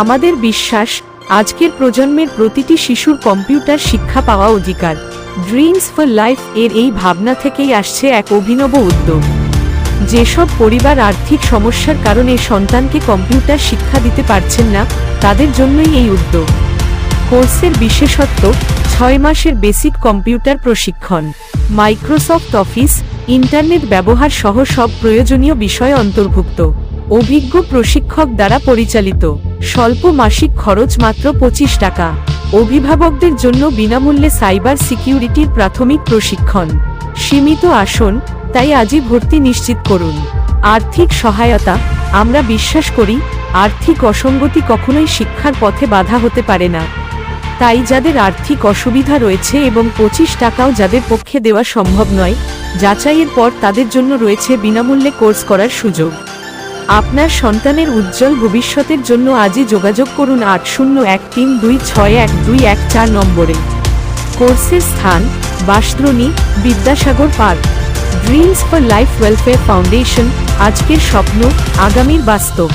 আমাদের বিশ্বাস, আজকের প্রজন্মের প্রতিটি শিশুর কম্পিউটার শিক্ষা পাওয়া অধিকার। ড্রিমস ফর লাইফ এর এই ভাবনা থেকেই আসছে এক অভিনব উদ্যোগ। যেসব পরিবার আর্থিক সমস্যার কারণে সন্তানকে কম্পিউটার শিক্ষা দিতে পারছেন না, তাদের জন্যই এই উদ্যোগ। কোর্সের বিশেষত্ব, ছয় মাসের বেসিক কম্পিউটার প্রশিক্ষণ। মাইক্রোসফট অফিস, ইন্টারনেট ব্যবহার সহ সব প্রয়োজনীয় বিষয় অন্তর্ভুক্ত। অভিজ্ঞ প্রশিক্ষক দ্বারা পরিচালিত। স্বল্প মাসিক খরচ মাত্র পঁচিশ টাকা। অভিভাবকদের জন্য বিনামূল্যে সাইবার সিকিউরিটির প্রাথমিক প্রশিক্ষণ। সীমিত আসন, তাই আজই ভর্তি নিশ্চিত করুন। আর্থিক সহায়তা, আমরা বিশ্বাস করি, আর্থিক অসঙ্গতি কখনোই শিক্ষার পথে বাধা হতে পারে না। তাই যাদের আর্থিক অসুবিধা রয়েছে এবং পঁচিশ টাকাও যাদের পক্ষে দেওয়া সম্ভব নয়, যাচাইয়ের পর তাদের জন্য রয়েছে বিনামূল্যে কোর্স করার সুযোগ। আপনার সন্তানের উজ্জ্বল ভবিষ্যতের জন্য আজই যোগাযোগ করুন আট শূন্য এক তিন দুই ছয় এক দুই এক চার নম্বরে। কোর্সের স্থান Bansdroni Vidyasagar park. Dreams for life welfare foundation, আজকের স্বপ্ন, আগামীর বাস্তব।